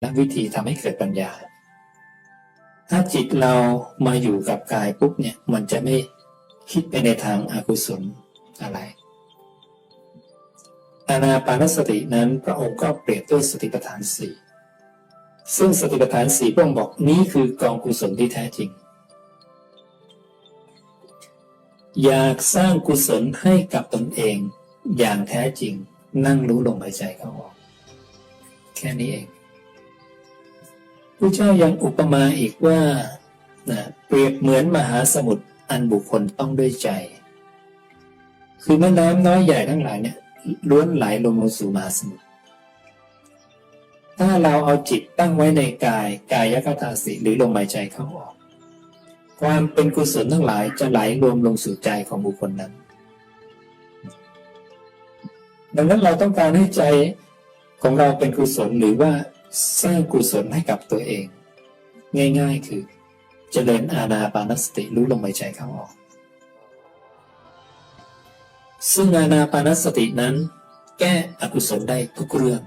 และวิธีทำให้เกิดปัญญา ถ้าจิตเรามาอยู่กับกายปุ๊บเนี่ย มันจะไม่คิดไปในทางอากุศลอะไรอานาปานสตินั้นพระองค์ก็เปรียบด้วยสติปัฏฐานสี่ซึ่งสติปัฏฐานสี่พระองค์บอกนี้คือกองกุศลที่แท้จริง อยากสร้างกุศลให้กับตนเองอย่างแท้จริง นั่งรู้ลมหายใจเข้าออก แค่นี้เอง พระเจ้ายังอุปมาอีกว่านะเปรียบเหมือนมหาสมุทรอันบุคคลต้องด้วยใจ คือแม่น้ำน้อยใหญ่ทั้งหลายเนี่ยล้วนไหลลงลงสู่มหาสมุทรถ้าเราเอาจิตตั้งไว้ในกายกายคตาสิหรือลมหายใจเข้าออก ความเป็นกุศลทั้งหลายจะไหลรวมลงสู่ใจของบุคคลนั้น ดังนั้นเราต้องการให้ใจของเราเป็นกุศลหรือว่า สร้างกุศลให้กับตัวเอง ง่าย ๆ คือเจริญอาณาปานสติรู้ลมหายใจเข้าออก ซึ่งอาณาปานสตินั้น แก้อกุศลได้ทุกเรื่อง